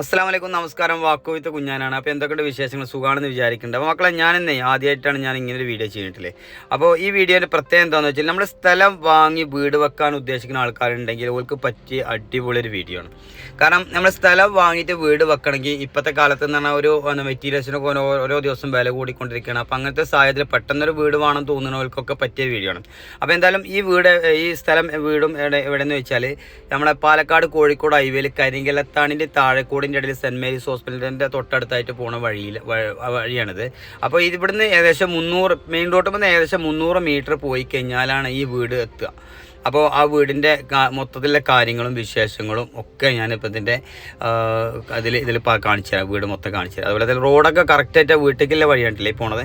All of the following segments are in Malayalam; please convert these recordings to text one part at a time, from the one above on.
അസ്സാം വലൈക്കും നമസ്കാരം. വാക്കുവിത്ത് കുഞ്ഞാനാണ്. അപ്പോൾ എന്തൊക്കെയുണ്ട് വിശേഷങ്ങൾ? സുഖമാണെന്ന് വിചാരിക്കുന്നുണ്ട്. അപ്പോൾ മക്കളെ ഞാനെന്നേ ആദ്യമായിട്ടാണ് ഞാൻ ഇങ്ങനെ ഒരു വീഡിയോ ചെയ്തിട്ടില്ലേ അപ്പോൾ ഈ വീഡിയോന്റെ പ്രത്യേകം എന്താണെന്ന് വെച്ചാൽ നമ്മൾ സ്ഥലം വാങ്ങി വീട് വെക്കാൻ ഉദ്ദേശിക്കുന്ന ആൾക്കാരുണ്ടെങ്കിൽ അവർക്ക് പറ്റിയ അടിപൊളി ഒരു വീഡിയോ ആണ്. കാരണം നമ്മൾ സ്ഥലം വാങ്ങിയിട്ട് വീട് വെക്കണമെങ്കിൽ ഇപ്പോഴത്തെ കാലത്ത് എന്ന് പറഞ്ഞാൽ ഒരു മെറ്റീരിയൽസിനൊക്കെ ഓരോ ദിവസം വില കൂടിക്കൊണ്ടിരിക്കുകയാണ്. അപ്പോൾ അങ്ങനത്തെ സാഹചര്യത്തിൽ പെട്ടെന്നൊരു വീട് വേണം തോന്നുന്നവർക്കൊക്കെ പറ്റിയ വീഡിയോ ആണ്. അപ്പോൾ എന്തായാലും ഈ വീട് ഈ സ്ഥലം വീടും എവിടെ എവിടെയെന്ന് വെച്ചാൽ നമ്മളെ പാലക്കാട് കോഴിക്കോട് ഹൈവേയിൽ കരിങ്കലത്താണിന്റെ താഴെക്കോടിന്റെ ഇടയിൽ സെന്റ് മേരീസ് ഹോസ്പിറ്റലിന്റെ തൊട്ടടുത്തായിട്ട് പോണ വഴിയിൽ വഴിയാണിത്. അപ്പോൾ ഇതിവിടുന്ന് ഏകദേശം മുന്നൂറ് മെയിൻ റോട്ട് നിന്ന് ഏകദേശം മുന്നൂറ് മീറ്റർ പോയി കഴിഞ്ഞാലാണ് ഈ വീട് എത്തുക. അപ്പോൾ ആ വീടിന്റെ മൊത്തത്തിലെ കാര്യങ്ങളും വിശേഷങ്ങളും ഒക്കെ ഞാനിപ്പോൾ ഇതിന്റെ അതിൽ ഇതിൽ കാണിച്ചു തരാം. വീട് മൊത്തം കാണിച്ചു തരാം. അതുപോലെ തന്നെ റോഡൊക്കെ കറക്റ്റായിട്ട് വീട്ടിലേക്കുള്ള വഴിയാണ് ഈ പോണത്?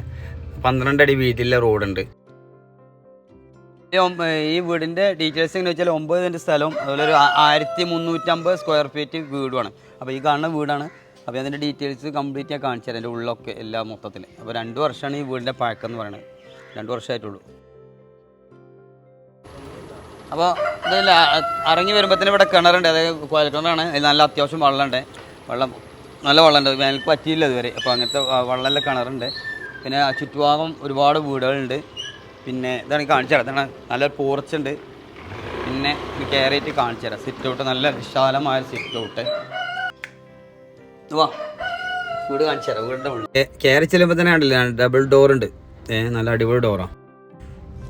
പന്ത്രണ്ട് അടി വീതിയിലെ റോഡുണ്ട് ഈ വീടിന്റെ ഡീറ്റെയിൽസ് എങ്ങനെ വെച്ചാൽ ഒമ്പത് സെന്റ് സ്ഥലവും അതുപോലെ ഒരു ആയിരത്തി മുന്നൂറ്റമ്പത് സ്ക്വയർ ഫീറ്റ് വീടുമാണ്. അപ്പോൾ ഈ കാണുന്ന വീടാണ്. അപ്പോൾ അതിന്റെ ഡീറ്റെയിൽസ് കംപ്ലീറ്റ് ഞാൻ കാണിച്ചു തരാം. എന്റെ ഉള്ളൊക്കെ എല്ലാം മൊത്തത്തിൽ അപ്പോൾ രണ്ട് വർഷമാണ് ഈ വീടിന്റെ പഴക്കം എന്ന് പറയുന്നത് രണ്ട് വർഷമായിട്ടുള്ളൂ. അപ്പോൾ ഇതിൽ ഇറങ്ങി വരുമ്പോൾ തന്നെ ഇവിടെ കിണറുണ്ട്. അതായത് കുഴൽ കിണറാണ്. നല്ല അത്യാവശ്യം വെള്ളമുണ്ട്. വെള്ളം നല്ല വെള്ളമുണ്ട്. വേനൽക്ക് പറ്റിയില്ല ഇതുവരെ. അപ്പോൾ അങ്ങനത്തെ വെള്ളമെല്ലാം കിണറുണ്ട്. പിന്നെ ചുറ്റുഭാഗം ഒരുപാട് വീടുകളുണ്ട്. പിന്നെ ഇതാണ് കാണിച്ചു തരാം. ഇതാണ് പോർച്ചുണ്ട് പിന്നെ കയറിയിട്ട് കാണിച്ചു തരാം. സിറ്റ് ഔട്ട് നല്ല വിശാലമായ സിറ്റ് ഔട്ട് വീട് കാണിച്ചു തരാം. വീടിന്റെ ഉള്ളിൽ കയറി ചെല്ലുമ്പോൾ തന്നെ കണ്ടില്ല ഡബിൾ ഡോർ ഉണ്ട്. ഏഹ് നല്ല അടിപൊളി ഡോറാണ്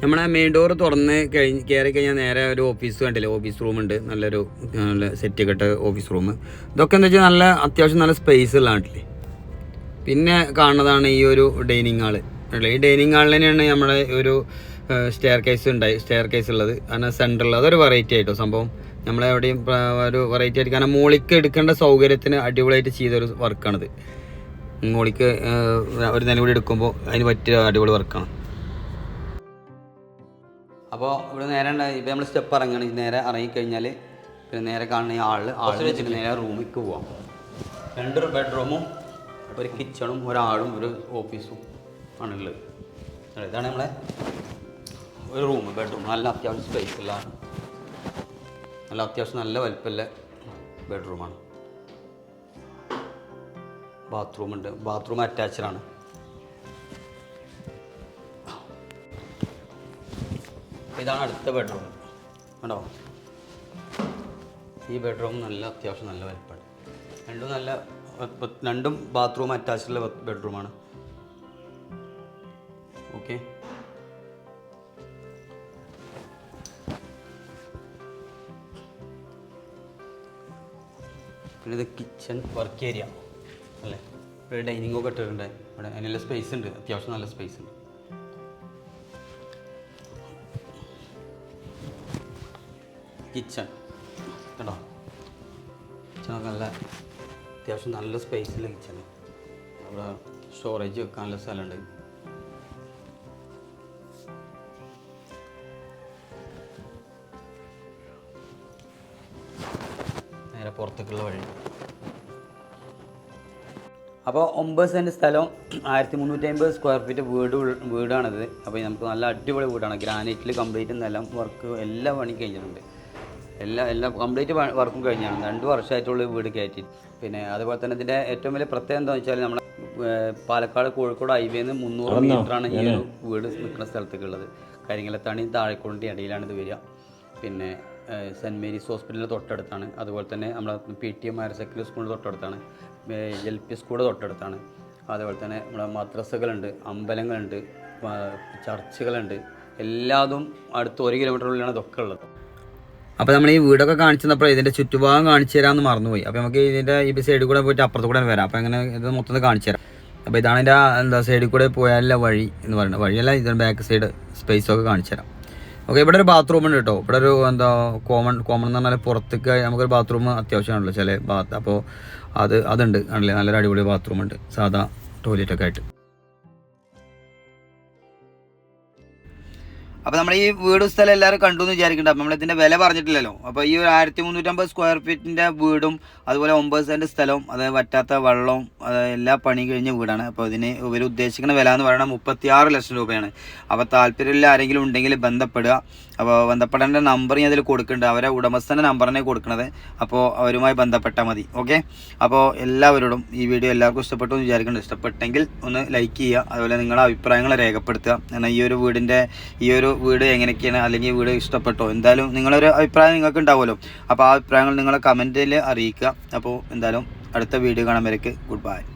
നമ്മളെ മെയിൻ ഡോർ തുറന്ന് കഴിഞ്ഞ് കയറി കഴിഞ്ഞാൽ നേരെ ഒരു ഓഫീസ് കണ്ടില്ലേ? ഓഫീസ് റൂം ഉണ്ട്. നല്ലൊരു നല്ല സെറ്റ് കെട്ട ഓഫീസ് റൂം ഇതൊക്കെ എന്താ വെച്ചാൽ നല്ല അത്യാവശ്യം നല്ല സ്പേസ് ഉള്ള പിന്നെ കാണുന്നതാണ് ഈ ഒരു ഡൈനിങ് ഹാൾ അല്ലേ ഈ ഡൈനിങ് ഹാളിൽ തന്നെയാണ് നമ്മുടെ ഒരു സ്റ്റെയർ കേസ് ഉണ്ടായി സ്റ്റെയർ കേസ് ഉള്ളത്. കാരണം സെന്ററിൽ അതൊരു വെറൈറ്റി ആയിട്ടോ സംഭവം. നമ്മളെവിടെയും ഒരു വെറൈറ്റി ആയിട്ട്. കാരണം മോളിക്ക് എടുക്കേണ്ട സൗകര്യത്തിന് അടിപൊളിയായിട്ട് ചെയ്തൊരു വർക്കാണിത്. മോളിക്ക് ഒരു നില കൂടി എടുക്കുമ്പോൾ അതിന് പറ്റിയ അടിപൊളി വർക്കാണ്. അപ്പോൾ ഇവിടെ നേരെ ഇപ്പം നമ്മൾ സ്റ്റെപ്പ് ഇറങ്ങണം. നേരെ ഇറങ്ങിക്കഴിഞ്ഞാൽ പിന്നെ നേരെ കാണുന്ന ആൾ ആൾ വെച്ചിട്ട് നേരെ റൂമിലേക്ക് പോവാം. രണ്ട് ബെഡ്റൂമും ഒരു കിച്ചണും ഒരാളും ഒരു ഓഫീസും ആണുള്ളത് ഇതാണ് നമ്മളെ ഒരു റൂം ബെഡ്റൂം നല്ല അത്യാവശ്യം സ്പേസ് ഉള്ള നല്ല അത്യാവശ്യം നല്ല വലിപ്പമുള്ള ബെഡ്റൂമാണ് ബാത്റൂം ഉണ്ട്. ബാത്റൂം അറ്റാച്ച്ഡ് ആണ്. ഇതാണ് അടുത്ത ബെഡ്റൂം കണ്ടോ? ഈ ബെഡ്റൂം നല്ല അത്യാവശ്യം നല്ല വലിപ്പമാണ്. രണ്ടും നല്ല രണ്ടും ബാത്റൂം അറ്റാച്ച്ഡുള്ള ബെഡ്റൂമാണ് ഓക്കെ പിന്നെ ഇത് കിച്ചൺ വർക്ക് ഏരിയ അല്ലേ? ഇവിടെ ഡൈനിങ് ഒക്കെ ഇട്ടിട്ടുണ്ട്. ഇവിടെ അതിനുള്ള സ്പേസ് ഉണ്ട്. അത്യാവശ്യം നല്ല സ്പേസ് ഉണ്ട്. കിച്ചൺ കേട്ടോ കിച്ചണൊക്കെ നല്ല അത്യാവശ്യം നല്ല സ്പേസിലുള്ള കിച്ചൺ അവിടെ സ്റ്റോറേജ് വെക്കാനുള്ള സ്ഥലമുണ്ട്. പുറത്തേക്കുള്ള വഴി. അപ്പോൾ ഒമ്പത് സെന്റ് സ്ഥലം ആയിരത്തി മുന്നൂറ്റി അമ്പത് സ്ക്വയർ ഫീറ്റ് വീട് വീടാണിത്. അപ്പോൾ നമുക്ക് നല്ല അടിപൊളി വീടാണ്. ഗ്രാനൈറ്റിൽ കംപ്ലീറ്റ് നിലം വർക്ക് എല്ലാ പണി കഴിഞ്ഞിട്ടുണ്ട്. എല്ലാ എല്ലാ കംപ്ലീറ്റ് വർക്കും കഴിഞ്ഞാണ് രണ്ട് വർഷമായിട്ടുള്ള വീട് കയറ്റി. പിന്നെ അതുപോലെ തന്നെ ഇതിന്റെ ഏറ്റവും വലിയ പ്രത്യേകത എന്താണെന്ന് വെച്ചാൽ നമ്മുടെ പാലക്കാട് കോഴിക്കോട് ഹൈവേന്ന് മുന്നൂറ് മീറ്ററാണ് ഈ ഒരു വീട് നിൽക്കുന്ന സ്ഥലത്തേക്കുള്ളത് കരിങ്ങലത്താണി താഴെക്കൊണ്ടി ഇടയിലാണ് ഇത് വരിക. പിന്നെ സെന്റ് മേരീസ് ഹോസ്പിറ്റലിന്റെ തൊട്ടടുത്താണ്. അതുപോലെ തന്നെ നമ്മുടെ P T M higher secondary സ്കൂളിന്റെ തൊട്ടടുത്താണ്. എൽ പി സ്കൂൾ തൊട്ടടുത്താണ്. അതുപോലെ തന്നെ നമ്മുടെ മദ്രസകളുണ്ട് അമ്പലങ്ങളുണ്ട് ചർച്ചുകളുണ്ട്. എല്ലാതും അടുത്ത് ഒരു കിലോമീറ്ററിലാണ് ഇതൊക്കെ ഉള്ളത്. അപ്പോൾ നമ്മൾ ഈ വീടൊക്കെ കാണിച്ചു തന്നപ്പോൾ ഇതിന്റെ ചുറ്റുഭാഗം കാണിച്ചു തരാമെന്ന് മറന്നുപോയി. അപ്പോൾ നമുക്ക് ഇതിന്റെ ഈ സൈഡിൽ കൂടെ പോയിട്ട് അപ്പുറത്ത് കൂടെ വരാം. അപ്പോൾ അങ്ങനെ ഇത് മൊത്തം കാണിച്ചു തരാം. അപ്പോൾ ഇതാണ് എന്റെ എന്താ സൈഡിൽ കൂടെ പോയാലുള്ള വഴി എന്ന് പറയുന്നത്. വഴിയല്ല ഇതിന്റെ ബാക്ക് സൈഡ് സ്പേസൊക്കെ കാണിച്ചു തരാം. ഓക്കെ ഇവിടെ ഒരു ബാത്റൂം ഉണ്ട് കേട്ടോ ഇവിടെ ഒരു എന്താ കോമൺ കോമൺ എന്ന് പറഞ്ഞാൽ പുറത്തേക്ക് നമുക്കൊരു ബാത്റൂം അത്യാവശ്യമാണല്ലോ ചില ബാത്ത് അപ്പോൾ അത് അതുണ്ട്. ആണല്ലേ നല്ലൊരു അടിപൊളി ബാത്റൂം ഉണ്ട്. സാധാ ടോയ്ലറ്റൊക്കെ ആയിട്ട്. അപ്പോൾ നമ്മൾ ഈ വീടും സ്ഥലം എല്ലാവരും കണ്ടു എന്ന് വിചാരിക്കുന്നുണ്ട് അപ്പോൾ നമ്മളിതിന്റെ വില പറഞ്ഞിട്ടില്ലല്ലോ. അപ്പോൾ ഈ ഒരു ആയിരത്തി മുന്നൂറ്റമ്പത് സ്ക്വയർ ഫീറ്റിന്റെ വീടും അതുപോലെ ഒമ്പത് സെന്റ് സ്ഥലവും അതായത് വറ്റാത്ത വെള്ളവും എല്ലാ പണിയും കഴിഞ്ഞ വീടാണ്. അപ്പോൾ ഇതിന് ഇവർ ഉദ്ദേശിക്കുന്ന വില എന്ന് പറയുന്നത് മുപ്പത്തിയാറ് ലക്ഷം രൂപയാണ്. അപ്പോൾ താല്പര്യമില്ല ആരെങ്കിലും ഉണ്ടെങ്കിൽ ബന്ധപ്പെടുക. അപ്പോൾ ബന്ധപ്പെടേണ്ട നമ്പർ ഞാൻ അതിൽ കൊടുക്കുന്നുണ്ട് അവരെ ഉടമസ്ഥന്റെ നമ്പറിനെ കൊടുക്കുന്നത് അപ്പോൾ അവരുമായി ബന്ധപ്പെട്ടാൽ മതി. ഓക്കെ അപ്പോൾ എല്ലാവരോടും ഈ വീഡിയോ എല്ലാവർക്കും ഇഷ്ടപ്പെട്ടു എന്ന് വിചാരിക്കുന്നുണ്ട് ഇഷ്ടപ്പെട്ടെങ്കിൽ ഒന്ന് ലൈക്ക് ചെയ്യുക. അതുപോലെ നിങ്ങളുടെ അഭിപ്രായങ്ങൾ രേഖപ്പെടുത്തുക. എന്നാൽ ഈ ഒരു വീടിന്റെ ഈ ഒരു വീട് എങ്ങനെയൊക്കെയാണ്? അല്ലെങ്കിൽ വീട് ഇഷ്ടപ്പെട്ടോ? എന്തായാലും നിങ്ങളൊരു അഭിപ്രായം നിങ്ങൾക്ക് ഉണ്ടാവുമല്ലോ. അപ്പോൾ ആ അഭിപ്രായങ്ങൾ നിങ്ങളെ കമന്റിൽ അറിയിക്കുക. അപ്പോൾ എന്തായാലും അടുത്ത വീഡിയോ കാണാൻ വരയ്ക്ക് ഗുഡ് ബൈ